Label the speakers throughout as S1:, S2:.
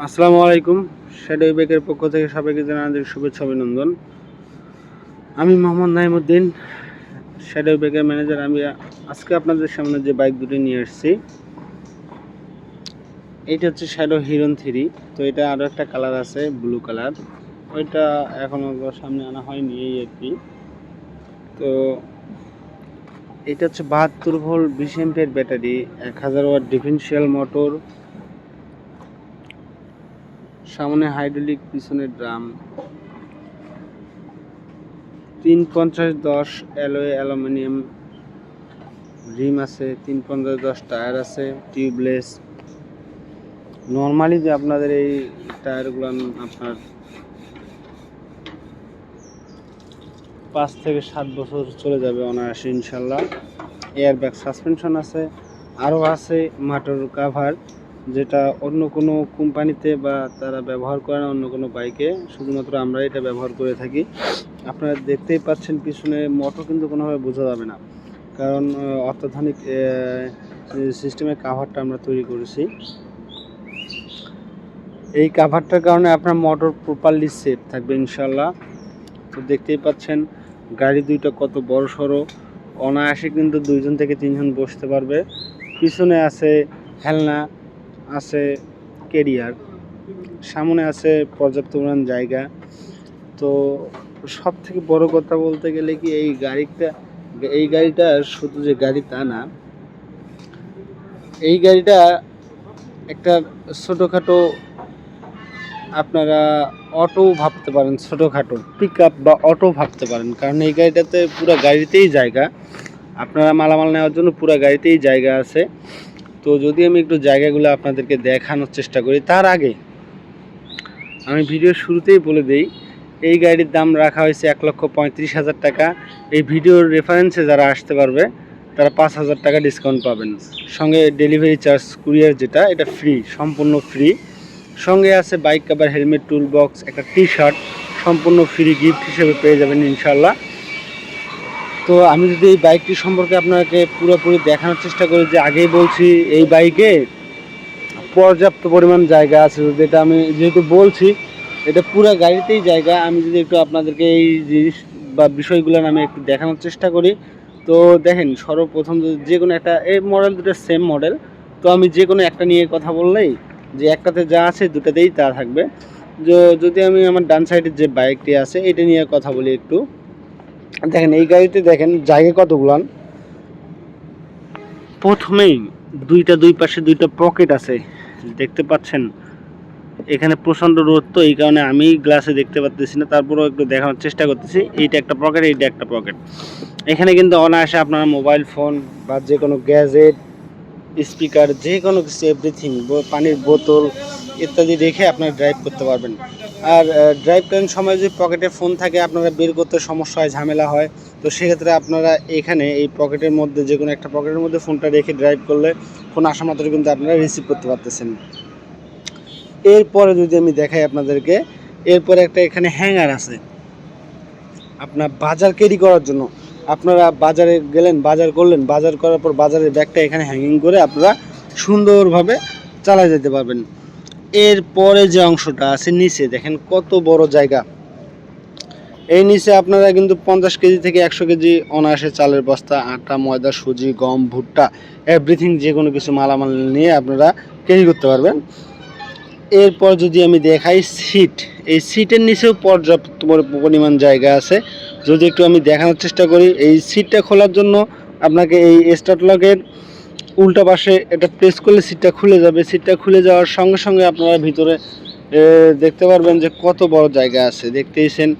S1: আসসালামু আলাইকুম। শ্যাডো বেকের পক্ষ থেকে সবাইকে জানাদের শুভেচ্ছা, অভিনন্দন। আমি মোহাম্মদ নাইমুদ্দিন শ্যাডো বেকের ম্যানেজার আমি আজকে আপনাদের সামনে যে বাইক দুটি নিয়ে এসেছি এইটা হচ্ছে শ্যাডো হিরন থ্রি তো এটা আরও একটা কালার আছে ব্লু কালার ওইটা এখনও সামনে আনা হয়নি এই আর কি। তো এটা হচ্ছে বাহাত্তর ভোল্ট বিশ এমপের ব্যাটারি এক হাজার ওয়াট ডিফেন্সিয়াল মোটর সামনে হাইড্রোলিক, পিছনে ড্রাম। তিন পঞ্চাশ দশ অ্যালোয় অ্যালুমিনিয়াম রিম আছে, তিন পঞ্চাশ দশ টায়ার আছে, টিউবলেস। নর্মালি যে আপনাদের এই টায়ারগুলো আপনার পাঁচ থেকে সাত বছর চলে যাবে অনায়াসে, ইনশাল্লাহ। এয়ারব্যাগ সাসপেনশন আছে, আরও আছে, মাটোর কাভার যেটা অন্য কোনো কোম্পানিতে বা তারা ব্যবহার করে না, অন্য কোনো বাইকে, শুধুমাত্র আমরা এটা ব্যবহার করে থাকি। আপনারা দেখতেই পাচ্ছেন পিছনে মোটর কিন্তু কোনোভাবে বোঝা যাবে না। কারণ অত্যাধুনিক সিস্টেমের কাভারটা আমরা তৈরি করেছি। এই কাভারটার কারণে আপনার মোটর প্রপারলি সেফ থাকবে ইনশাল্লাহ তো দেখতেই পাচ্ছেন, গাড়ি দুইটা কত বড় সড়ো। অনায়াসে কিন্তু দুইজন থেকে তিনজন বসতে পারবে। পিছনে আছে হেলনা আছে কেরিয়ার, সামনে আছে পর্যাপ্ত পরিমাণ জায়গা। তো সব থেকে বড় কথা বলতে গেলে কি এই গাড়িটা এই গাড়িটা শুধু যে গাড়ি তা না, এই গাড়িটা একটা ছোটোখাটো আপনারা অটো ভাবতে পারেন, ছোটোখাটো পিক আপ বা অটো ভাবতে পারেন। কারণ এই গাড়িটাতে পুরো গাড়িতেই জায়গা। আপনারা মালামাল নেওয়ার জন্য পুরো গাড়িতেই জায়গা আছে। তো যদি আমি একটু জায়গাগুলো আপনাদেরকে দেখানোর চেষ্টা করি, তার আগে আমি ভিডিওর শুরুতেই বলে দেই, এই গাড়ির দাম রাখা হয়েছে এক লক্ষ পঁয়ত্রিশ হাজার টাকা। এই ভিডিওর রেফারেন্সে যারা আসতে পারবে, তারা পাঁচ হাজার টাকা ডিসকাউন্ট পাবেন। সঙ্গে ডেলিভারি চার্জ কুরিয়ার যেটা, এটা ফ্রি সম্পূর্ণ ফ্রি সঙ্গে আছে bike cover helmet tool box একটা টি শার্ট সম্পূর্ণ ফ্রি গিফট হিসেবে পেয়ে যাবেন ইনশাল্লাহ তো আমি যদি এই বাইকটি সম্পর্কে আপনাকে পুরোপুরি দেখানোর চেষ্টা করি যে আগেই বলছি এই বাইকে পর্যাপ্ত পরিমাণ জায়গা আছে যেটা আমি যেহেতু বলছি, এটা পুরো গাড়িতেই জায়গা। আমি যদি একটু আপনাদেরকে এই জিনিস বা বিষয়গুলো আমি একটু দেখানোর চেষ্টা করি। তো দেখেন, সর্বপ্রথম যদি যে কোনো একটা, এই মডেল দুটো সেম মডেল তো আমি যে কোনো একটা নিয়ে কথা বললেই যে একটাতে যা আছে দুটাতেই তা থাকবে। য- যদি আমি আমার ডান সাইডের যে বাইকটি আছে, এটা নিয়ে কথা বলি একটু। দেখেন, এই গাড়িতে দেখেন জায়গা কতগুলান? প্রথমেই দুইটা দুই পাশে দুইটা পকেট আছে, দেখতে পাচ্ছেন? এখানে প্রচণ্ড রোদ তো, এই কারণে আমি গ্লাসে দেখতে পাচ্তেছি না, তারপরেও একটু দেখানোর চেষ্টা করতেছি। এইটা একটা পকেট, এইটা একটা পকেট। এখানে কিন্তু অনায়াসে আপনারা মোবাইল ফোন বা যে কোনো গ্যাজেট স্পিকার, যে কোনো কিছু এভরিথিং পানির বোতল ইত্যাদি রেখে আপনারা ড্রাইভ করতে পারবেন। আর ড্রাইভ করার সময় যদি পকেটে ফোন থাকে, আপনারা বের করতে সমস্যা হয়, ঝামেলা হয়, তো সেক্ষেত্রে আপনারা এখানে এই পকেটের মধ্যে যে কোনো একটা পকেটের মধ্যে ফোনটা রেখে ড্রাইভ করলে ফোন আসা মাত্র কিন্তু আপনারা রিসিভ করতে পারতেছেন। এরপরে যদি আমি দেখাই আপনাদেরকে, এরপরে একটা এখানে হ্যাঙ্গার আছে। আপনার বাজার ক্যারি করার জন্য। আপনারা বাজারে গেলেন, বাজার করলেন, বাজার করার পর বাজারের ব্যাগটা এখানে হ্যাঙ্গিং করে আপনারা সুন্দরভাবে চালা যেতে পারবেন। এরপরে যে অংশটা আছে নিচে, দেখেন কত বড় জায়গা। এই নিচে আপনারা কিন্তু পঞ্চাশ কেজি থেকে একশো কেজি অনায়াসে চালের বস্তা, আটা, ময়দা, সুজি, গম, ভুট্টা এভরিথিং যে কোনো কিছু মালামাল নিয়ে আপনারা ক্যারি করতে পারবেন। এরপর যদি আমি দেখাই সিট এই সিটের নিচেও পর্যাপ্ত পরি- পরিমাণ জায়গা আছে। যদি একটু আমি দেখানোর চেষ্টা করি, এই সিটটা খোলার জন্য আপনাকে এই স্টার্ট লকের উল্টা পাশে এটা প্রেস করলে সিটটা খুলে যাবে। সিটটা খুলে যাওয়ার সঙ্গে সঙ্গে আপনারা ভিতরে দেখতে পারবেন যে কত বড় জায়গা আছে। দেখতেইছেন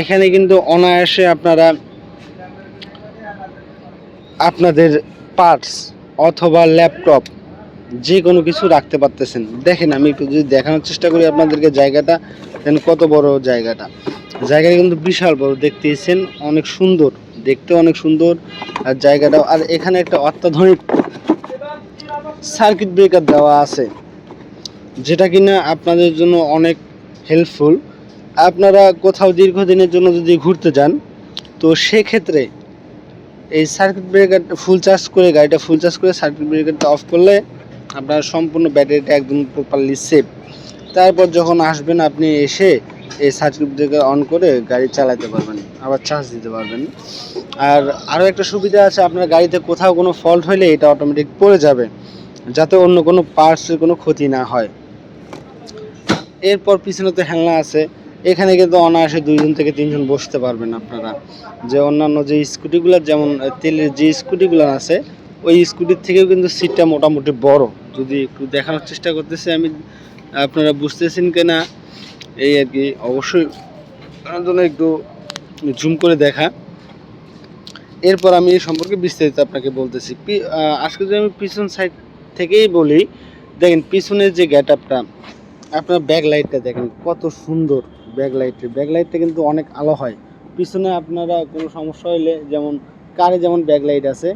S1: এখানে কিন্তু অনায়াসে আপনারা আপনাদের পার্টস অথবা ল্যাপটপ যে কোনো কিছু রাখতে পারতেছেন। দেখেন, আমি একটু যদি দেখানোর চেষ্টা করি আপনাদেরকে জায়গাটা, দেখেন কত বড় জায়গাটা। জায়গাটা কিন্তু বিশাল বড়, দেখতেইছেন? অনেক সুন্দর দেখতে অনেক সুন্দর। আর জায়গাটাও, আর এখানে একটা অত্যাধুনিক সার্কিট ব্রেকার দেওয়া আছে, যেটা কিনা আপনাদের জন্য অনেক হেল্পফুল আপনারা কোথাও দীর্ঘদিনের জন্য যদি ঘুরতে যান, তো সেক্ষেত্রে এই সার্কিট ব্রেকারটা ফুল চার্জ করে, গাড়িটা ফুল চার্জ করে সার্কিট ব্রেকারটা অফ করলে আপনার সম্পূর্ণ ব্যাটারিটা একদম প্রপারলি সেফ তারপর যখন আসবেন আপনি এসে এই সার্কিট অন করে গাড়ি চালাতে পারবেন, আবার চার্জ দিতে পারবেন। আর আরও একটা সুবিধা আছে, আপনার গাড়িতে কোথাও কোনো ফল্ট হলে এটা অটোমেটিক পড়ে যাবে, যাতে অন্য কোনো পার্টসের কোনো ক্ষতি না হয়। এরপর পিছনে তো হেলনা আছে, এখানে কিন্তু অনায়াসে দুইজন থেকে তিনজন বসতে পারবেন আপনারা। যে অন্যান্য যে স্কুটিগুলো, যেমন তেলের যে স্কুটিগুলো আছে, ওই স্কুটির থেকেও কিন্তু সিটটা মোটামুটি বড়। যদি একটু দেখানোর চেষ্টা করতেছি, আমি আপনারা বুঝতেছেন কিনা? এই আর কি। অবশ্যই জন্য একটু জুম করে দেখা। এরপর আমি এই সম্পর্কে বিস্তারিত আপনাকে বলতেছি। আজকে যদি আমি পিছন সাইড থেকেই বলি, দেখেন পিছনের যে গেট আপটা আপনার ব্যাক লাইটটা দেখেন, কত সুন্দর ব্যাক লাইটের ব্যাক লাইটটা কিন্তু অনেক আলো হয়। পিছনে আপনারা কোনো সমস্যা হইলে যেমন, কারে যেমন ব্যাক লাইট আছে,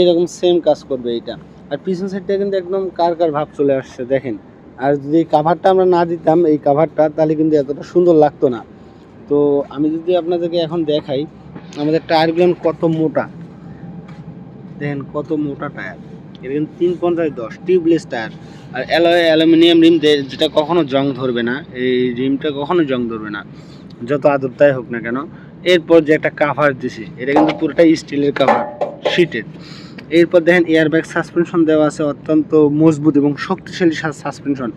S1: এরকম সেম কাজ করবে এটা আর পিছন সাইডটা কিন্তু একদম কার কার ভাব চলে আসছে, দেখেন। আর যদি কাভারটা আমরা না দিতাম, এই কাভারটা তাহলে কিন্তু এতটা সুন্দর লাগতো না। তো আমি যদি আপনাদেরকে এখন দেখাই, আমাদের টায়ারগুলো কত মোটা। দেখেন কত মোটা টায়ার এটা কিন্তু তিন পঞ্চাশ দশ টিউবলেস টায়ার আর অ্যালয় অ্যালুমিনিয়াম রিম যেটা কখনো জং ধরবে না, এই রিমটা কখনো জং ধরবে না। যত আদরতাই হোক না কেন, এরপর যে একটা কাভার দিছে, এটা কিন্তু পুরোটাই স্টিলের কাভার শীটের এরপর দেখেন এয়ারব্যাগ সাসপেনশন দেওয়া আছে, অত্যন্ত মজবুত এবং শক্তিশালী সাসপেনশন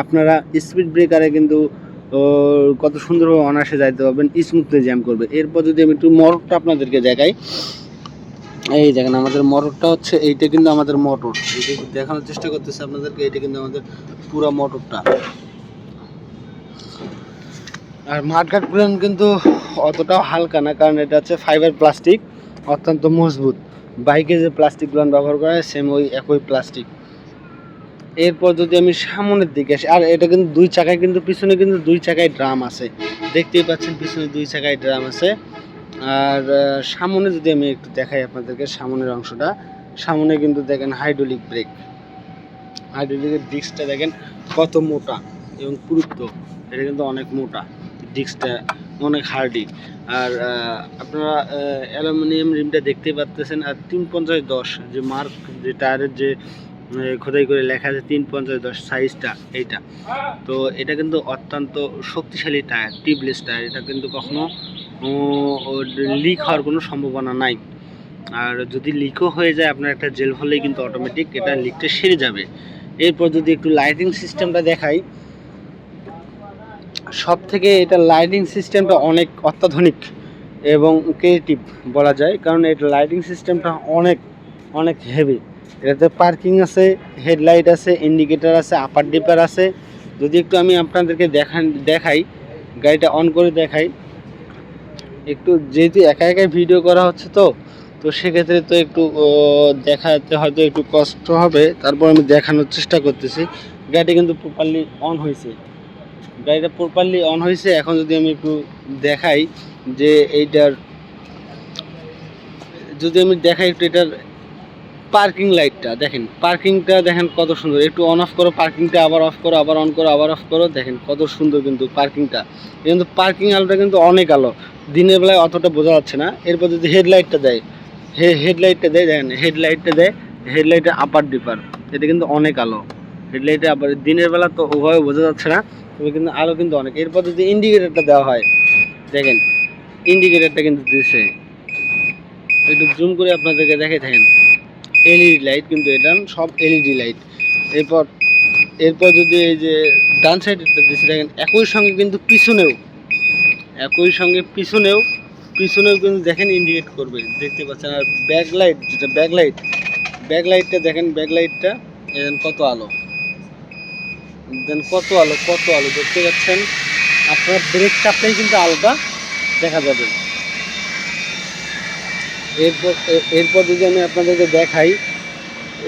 S1: আপনারা স্পিড ব্রেকারে কিন্তু কত সুন্দরভাবে অনায়াসে যাইতে পারবেন স্মুথলি জ্যাম করবে। এরপর যদি আমি একটু মটরটা আপনাদেরকে দেখাই, এই দেখেন আমাদের মোটরটা হচ্ছে, এইটা কিন্তু আমাদের মোটর। এইটা দেখানোর চেষ্টা করতেছে আপনাদেরকে এটা কিন্তু আমাদের পুরো মোটরটা। আর মাঠঘাটগুলো কিন্তু অতটাও হালকা না, কারণ এটা হচ্ছে ফাইবার প্লাস্টিক অত্যন্ত মজবুত। বাইকে যে প্লাস্টিকগুলো ব্যবহার করা হয় সেম ওই একই প্লাস্টিক এরপর যদি আমি সামনের দিকে আসি, আর এটা কিন্তু দুই চাকায় কিন্তু পিছনে কিন্তু দুই চাকায় ড্রাম আছে। দেখতেই পাচ্ছেন পিছনে দুই চাকায় ড্রাম আছে। আর সামনে যদি আমি একটু দেখাই আপনাদেরকে সামনের অংশটা, সামনে কিন্তু দেখেন হাইড্রোলিক ব্রেক হাইড্রোলিকের ডিস্কটা দেখেন কত মোটা এবং পুরুত্ব, এটা কিন্তু অনেক মোটা ডিস্কটা অনেক হার্ডি। আর আপনারা অ্যালুমিনিয়াম রিমটা দেখতেই পাচ্তেছেন আর তিন পঞ্চাশ দশ যে মার্ক যে টায়ারের যে খোদাই করে লেখা আছে তিন পঞ্চাশ দশ সাইজটা এইটা। তো এটা কিন্তু অত্যন্ত শক্তিশালী টায়ার টিউবলেস টায়ার। এটা কিন্তু কখনো লিক হওয়ার কোনো সম্ভাবনা নাই। আর যদি লিকও হয়ে যায় আপনার একটা জেল হলেই কিন্তু অটোমেটিক এটা লিকটা সেরে যাবে। এরপর যদি একটু লাইটিং সিস্টেমটা দেখাই সব থেকে এটা লাইটিং সিস্টেমটা অনেক অত্যাধুনিক এবং ক্রিয়েটিভ বলা যায়, কারণ এটা লাইটিং সিস্টেমটা অনেক অনেক হেভি এটাতে পার্কিং আছে হেডলাইট আছে ইন্ডিকেটার আছে আপার ডিপার আছে। যদি একটু আমি আপনাদেরকে দেখান, দেখাই, গাড়িটা অন করে দেখাই। একটু যেহেতু একা একাই ভিডিও করা হচ্ছে তো তো সেক্ষেত্রে তো একটু দেখাতে হয়তো একটু কষ্ট হবে। তারপর আমি দেখানোর চেষ্টা করতেছি। গাড়িটা কিন্তু প্রপারলি অন হয়েছে। গাড়িটা প্রপারলি অন হয়েছে, এখন যদি আমি একটু দেখাই যে এইটার, যদি আমি দেখাই একটু এটার পার্কিং লাইটটা দেখেন পার্কিংটা দেখেন কত সুন্দর। একটু অন অফ করো পার্কিংটা আবার অফ করো, আবার অন করো, আবার অফ করো, দেখেন কত সুন্দর কিন্তু পার্কিংটা কিন্তু পার্কিং আলোটা কিন্তু অনেক আলো। দিনের বেলায় অতটা বোঝা যাচ্ছে না। এরপর যদি হেডলাইটটা দেয়, হে হেডলাইটটা দেয়, দেখেন হেডলাইটটা দেয় হেডলাইটের আপার ডিপার এটা কিন্তু অনেক আলো। হেডলাইটে আবার দিনের বেলা তো ওভাবে বোঝা যাচ্ছে না। তবে কিন্তু আলো কিন্তু অনেক। এরপর যদি ইন্ডিকেটারটা দেওয়া হয়, দেখেন ইন্ডিকেটারটা কিন্তু দিয়েছে একটু জুম করে আপনাদেরকে দেখে থাকেন এলইডি লাইট কিন্তু এটা, সব এলইডি লাইট এরপর এরপর যদি এই যে ডান সাইডেরটা দিয়েছে দেখেন, একই সঙ্গে কিন্তু পিছনেও, একই সঙ্গে পিছনেও পিছনেও কিন্তু দেখেন ইন্ডিকেট করবে। দেখতে পাচ্ছেন, আর ব্যাক লাইট যেটা ব্যাক লাইট ব্যাক লাইটটা দেখেন ব্যাক লাইটটা দেখেন কত আলো? দেন কত আলো কত আলো, দেখতে পাচ্ছেন? আপনার ব্রেক চাপলেই কিন্তু আলোটা দেখা যাবে। এরপর এরপর যদি আমি আপনাদেরকে দেখাই,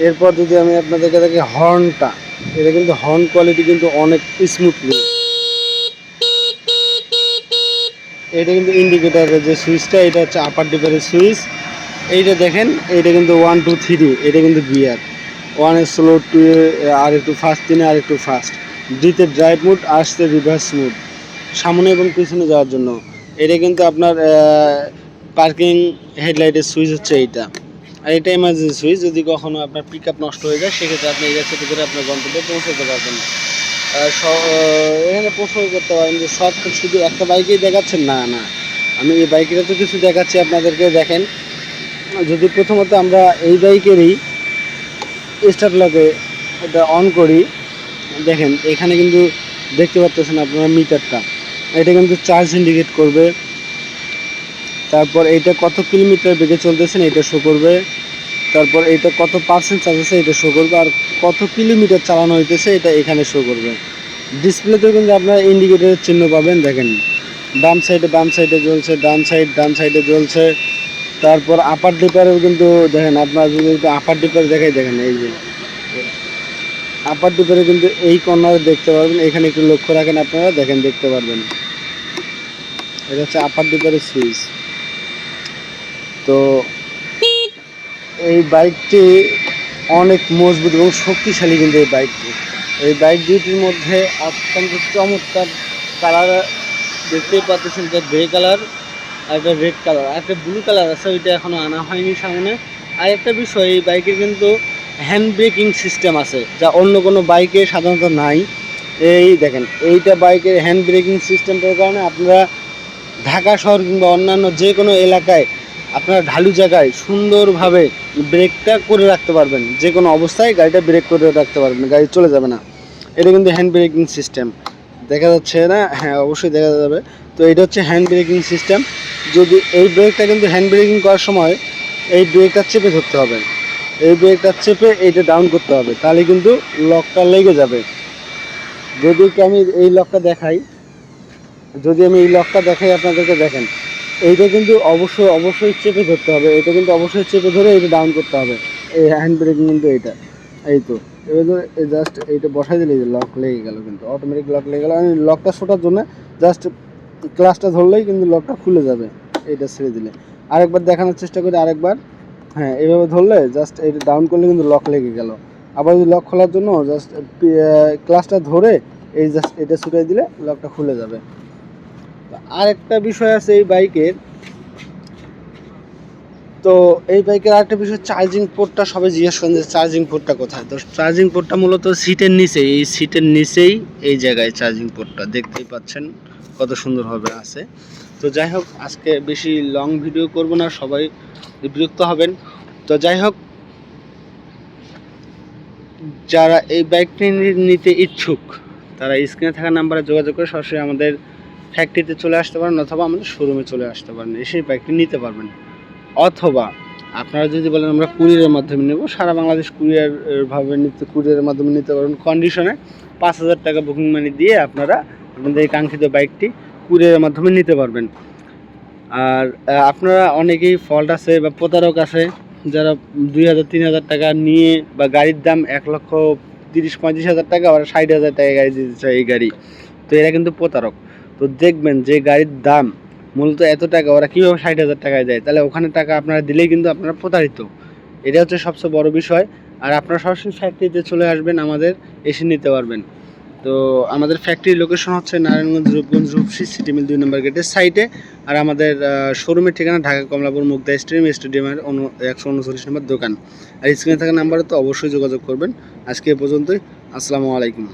S1: এরপর যদি আমি আপনাদেরকে দেখি হর্নটা এটা কিন্তু হর্ন কোয়ালিটি কিন্তু অনেক স্মুথলি এটা কিন্তু ইন্ডিকেটারের যে সুইচটা এটা হচ্ছে আপার ডিপারের সুইচ এইটা দেখেন, এইটা কিন্তু ওয়ান টু থ্রি এটা কিন্তু গিয়ার ওয়ান স্লো টু আর একটু ফাস্ট তিনে আর একটু ফাস্ট ডিতে ড্রাইভ মুড আসতে রিভার্স মুড সামনে এবং পিছনে যাওয়ার জন্য। এটা কিন্তু আপনার পার্কিং হেডলাইটের সুইচ হচ্ছে এইটা। আর এটা এমার্জেন্সি সুইচ যদি কখনো আপনার পিক আপ নষ্ট হয়ে যায়, সেক্ষেত্রে আপনি এই সেটে করে আপনার গন্তব্যে পৌঁছাতে পারবেন এখানে প্রশ্ন করতে পারেন যে সব শুধু একটা বাইকেই দেখাচ্ছেন? না না। আমি এই বাইকের তো কিছু দেখাচ্ছি, আপনাদেরকে দেখেন। যদি প্রথমত আমরা এই বাইকেরই স্টার্ট লকে এটা অন করি। দেখেন, এখানে কিন্তু দেখতে পাচ্ছেন আপনারা মিটারটা। এটা কিন্তু চার্জ ইন্ডিকেট করবে। তারপর এটা কত কিলোমিটার বেগে চলতেছেন এটা শো করবে। তারপর এটা কত পার্সেন্ট চার্জ আছে, এটা শো করবে। আর কত কিলোমিটার চালানো হইতেছে, এটা এখানে শো করবে। ডিসপ্লেতেও কিন্তু আপনারা ইন্ডিকেটরের চিহ্ন পাবেন, দেখেন। বাম সাইডে বাম সাইডে জ্বলছে, ডান সাইড ডান সাইডে জ্বলছে। তারপর আপার ডিপারেও কিন্তু দেখেন আপনারা যদি আপার ডিপার দেখাই, দেখেন এই যে। আপার ডিপারে কিন্তু এই কর্নারে দেখতে পারবেন। এখানে একটু লক্ষ্য রাখেন আপনারা, দেখেন দেখতে পারবেন। এটা হচ্ছে আপার ডিপারের সুইচ তো এই বাইকটি অনেক মজবুত এবং শক্তিশালী কিন্তু এই বাইকটি এই বাইক দুটির মধ্যে অত্যন্ত চমৎকার কালার দেখতেই পাচ্ছেন যে গ্রে কালার আর একটা রেড কালার আর একটা ব্লু কালার আছে, ওইটা এখনও আনা হয়নি সামনে। আর একটা বিষয়, এই বাইকের কিন্তু হ্যান্ড ব্রেকিং সিস্টেম আছে, যা অন্য কোনো বাইকে সাধারণত নাই। এই দেখেন, এইটা বাইকের হ্যান্ড ব্রেকিং সিস্টেমটার কারণে আপনারা ঢাকা শহর কিংবা অন্যান্য যে কোনো এলাকায় আপনারা ঢালু জায়গায় সুন্দরভাবে ব্রেকটা করে রাখতে পারবেন। যে কোনো অবস্থায় গাড়িটা ব্রেক করে রাখতে পারবেন, গাড়ি চলে যাবে না। এটা কিন্তু হ্যান্ড ব্রেকিং সিস্টেম দেখা যাচ্ছে না? হ্যাঁ অবশ্যই দেখা যাবে। তো এটা হচ্ছে হ্যান্ড ব্রেকিং সিস্টেম যদি এই ব্রেকটা কিন্তু হ্যান্ড ব্রেকিং করার সময় এই ব্রেকটা চেপে ধরতে হবে। এই ব্রেকটা চেপে এইটা ডাউন করতে হবে, তাহলে কিন্তু লকটা লেগে যাবে। যদি আমি এই লকটা দেখাই, যদি আমি এই লকটা দেখাই আপনাদেরকে দেখেন, এইটা কিন্তু অবশ্যই অবশ্যই চেপে ধরতে হবে। এটা কিন্তু অবশ্যই চেপে ধরে এটা ডাউন করতে হবে। এই হ্যান্ড ব্রেকিং কিন্তু এইটা। এই তো, এবার জাস্ট এইটা বসাই দিলে লক লেগে গেল কিন্তু অটোমেটিক লক লেগে গেল। আমি লকটা ছোটার জন্য জাস্ট ক্লাসটা ধরলেই কিন্তু লকটা খুলে যাবে। এইটা ছেড়ে দিলে। আরেকবার দেখানোর চেষ্টা করি, আরেকবার। হ্যাঁ এইভাবে ধরলে জাস্ট এটা ডাউন করলে কিন্তু লক লেগে গেল। আবার যদি লক খোলার জন্য জাস্ট ক্লাসটা ধরে এই জাস্ট এটা ছুটাই দিলে লকটা খুলে যাবে। আরেকটা বিষয় আছে এই বাইকের। তো এই বাইকের আরেকটা বিষয় চার্জিং পোর্টটা সবাই জিজ্ঞেস করেন যে চার্জিং পোর্টটা কোথায়? তো চার্জিং পোর্টটা মূলত সিটের নিচে, এই সিটের নিচেই এই জায়গায় চার্জিং পোর্টটা দেখতেই পাচ্ছেন কত সুন্দরভাবে আছে। তো যাই হোক, আজকে বেশি লং ভিডিও করব না, সবাই বিরক্ত হবেন। তো যাই হোক, যারা এই বাইকটি নিতে ইচ্ছুক, তারা স্ক্রিনে থাকা নাম্বারে যোগাযোগ করে সরাসরি আমাদের ফ্যাক্টরিতে চলে আসতে পারেন অথবা আমাদের শোরুমে চলে আসতে পারেন, এসে বাইকটি নিতে পারবেন। অথবা আপনারা যদি বলেন আমরা কুরিয়ারের মাধ্যমে নেব, সারা বাংলাদেশ কুরিয়ারভাবে নিতে কুরিয়ারের মাধ্যমে নিতে পারবেন। কন্ডিশনে পাঁচ হাজার টাকা বুকিং মানি দিয়ে আপনারা আপনাদের এই কাঙ্ক্ষিত বাইকটি কুরিয়ারের মাধ্যমে নিতে পারবেন। আর আপনারা অনেকেই ফল্ট আছে বা প্রতারক আছে, যারা দুই হাজার, তিন হাজার টাকা নিয়ে বা গাড়ির দাম এক লক্ষ তিরিশ, পঁয়ত্রিশ হাজার টাকা আর ষাট হাজার টাকা গাড়ি দিতে চায় এই গাড়ি। তো এরা কিন্তু প্রতারক। তো দেখবেন যে গাড়ির দাম মূলত এত টাকা, ওরা কীভাবে ষাট হাজার টাকায় দেয়? তাহলে ওখানে টাকা আপনারা দিলেই কিন্তু আপনারা প্রতারিত। এটা হচ্ছে সবচেয়ে বড় বিষয়। আর আপনারা সরাসরি ফ্যাক্টরিতে চলে আসবেন, আমাদের এসে নিতে পারবেন। তো আমাদের ফ্যাক্টরির লোকেশন হচ্ছে নারায়ণগঞ্জ, রূপগঞ্জ, রূপসী সিটি মিল দুই নম্বর গেটের সাইটে আর আমাদের শোরুমের ঠিকানা ঢাকা কমলাপুর মুগদা স্টেডিয়াম স্টেডিয়ামের একশো উনচল্লিশ নম্বর দোকান। আর স্ক্রিনে থাকা নাম্বারে তো অবশ্যই যোগাযোগ করবেন। আজকে এ পর্যন্তই। আসসালামু আলাইকুম।